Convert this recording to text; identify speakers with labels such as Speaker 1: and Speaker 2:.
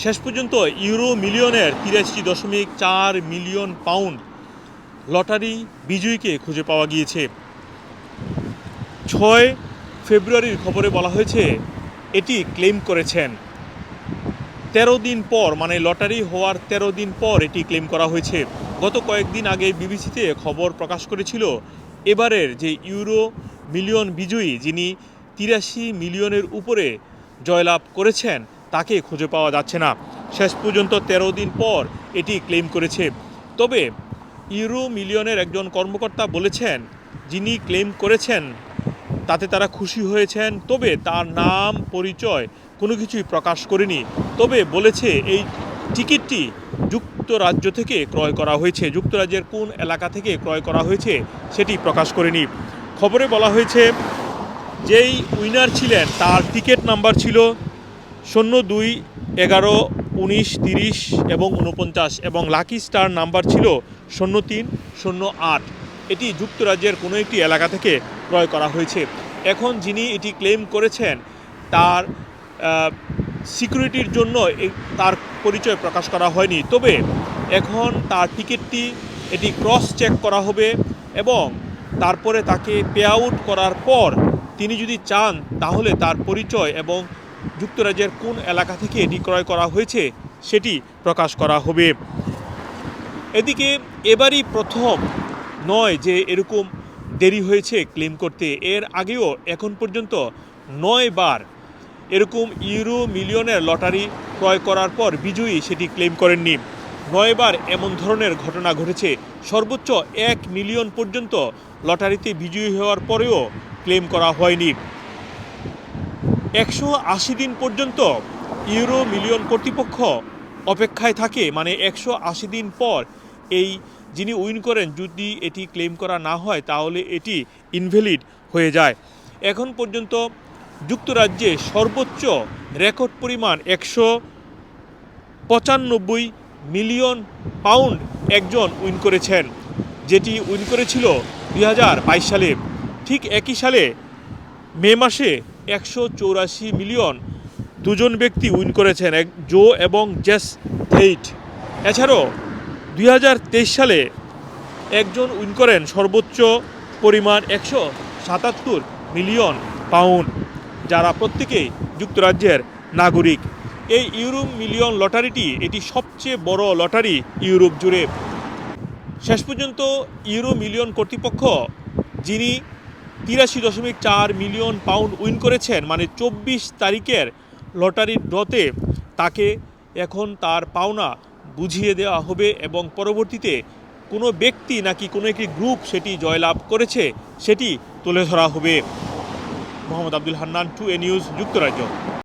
Speaker 1: শেষ পর্যন্ত ইউরো মিলিয়নের তিরাশি দশমিক চার মিলিয়ন পাউন্ড লটারি বিজয়ীকে খুঁজে পাওয়া গিয়েছে। ছয় ফেব্রুয়ারির খবরে বলা হয়েছে, এটি ক্লেম করেছেন। তেরো দিন পর মানে লটারি হওয়ার তেরো দিন পর এটি ক্লেম করা হয়েছে। গত কয়েকদিন আগে বিবিসিতে খবর প্রকাশ করেছিল, এবারের যে ইউরো মিলিয়ন বিজয়ী, যিনি তিরাশি মিলিয়নের উপরে জয়লাভ করেছেন তাকে খুঁজে পাওয়া যাচ্ছে না। শেষ পর্যন্ত তেরো দিন পর এটি ক্লেম করেছে। তবে ইউরো মিলিয়নের একজন কর্মকর্তা বলেছেন, যিনি ক্লেম করেছেন, তাতে তারা খুশি হয়েছেন, তবে তার নাম, পরিচয় কোনো কিছুই প্রকাশ করেনি। তবে বলেছে, এই টিকিটটি যুক্তরাজ্য থেকে ক্রয় করা হয়েছে। যুক্তরাজ্যের কোন এলাকা থেকে ক্রয় করা হয়েছে সেটি প্রকাশ করেনি। খবরে বলা হয়েছে, যেই উইনার ছিলেন, তার টিকিট নাম্বার ছিল শূন্য দুই, এগারো, উনিশ, তিরিশ এবং উনপঞ্চাশ এবং লাকি স্টার নাম্বার ছিল শূন্য তিন, শূন্য আট। এটি যুক্তরাজ্যের কোনো একটি এলাকা থেকে ক্রয় করা হয়েছে। এখন যিনি এটি ক্লেম করেছেন, তার সিকিউরিটির জন্য তার পরিচয় প্রকাশ করা হয়নি। তবে এখন তার টিকিটটি, এটি ক্রস চেক করা হবে এবং তারপরে তাকে পে আউট করার পর তিনি যদি চান, তাহলে তার পরিচয় এবং যুক্তরাজ্যের কোন এলাকা থেকে এটি ক্রয় করা হয়েছে সেটি প্রকাশ করা হবে। এদিকে এবারই প্রথম নয় যে এরকম দেরি হয়েছে ক্লেম করতে, এর আগেও এখন পর্যন্ত নয় বার এরকম ইউরো মিলিয়নের লটারি ক্রয় করার পর বিজয়ী সেটি ক্লেম করেননি। নয়বার এমন ধরনের ঘটনা ঘটেছে, সর্বোচ্চ এক মিলিয়ন পর্যন্ত লটারিতে বিজয়ী হওয়ার পরেও ক্লেম করা হয়নি। একশো আশি দিন পর্যন্ত ইউরো মিলিয়ন কর্তৃপক্ষ অপেক্ষায় থাকে মানে একশো আশি দিন পর এই যিনি উইন করেন, যদি এটি ক্লেম করা না হয়, তাহলে এটি ইনভ্যালিড হয়ে যায়। এখন পর্যন্ত যুক্তরাজ্যে সর্বোচ্চ রেকর্ড পরিমাণ একশো পঁচানব্বই মিলিয়ন পাউন্ড একজন উইন করেছেন, যেটি উইন করেছিল দুই হাজার বাইশ সালে। ঠিক একই সালে মে মাসে একশো চৌরাশি মিলিয়ন দুজন ব্যক্তি উইন করেছেন এক জো এবং জেস থেইট এছাড়াও দুই হাজার তেইশ সালে একজন উইন করেন সর্বোচ্চ পরিমাণ একশো সাতাত্তর মিলিয়ন পাউন্ড, যারা প্রত্যেকেই যুক্তরাজ্যের নাগরিক। এই ইউরোপ মিলিয়ন লটারিটি এটি সবচেয়ে বড় লটারি ইউরোপ জুড়ে। শেষ পর্যন্ত ইউরো মিলিয়ন কর্তৃপক্ষ, যিনি তিরাশি দশমিক চার মিলিয়ন পাউন্ড উইন করেছেন মানে চব্বিশ তারিখের লটারির ড্রতে তাকে এখন তার পাওনা বুঝিয়ে দেওয়া হবে এবং পরবর্তীতে কোনো ব্যক্তি নাকি কোনো একটি গ্রুপ সেটি জয়লাভ করেছে, সেটি তুলে ধরা হবে। Mohammad Abdul Hannan, two A news, যুক্তরাজ্য।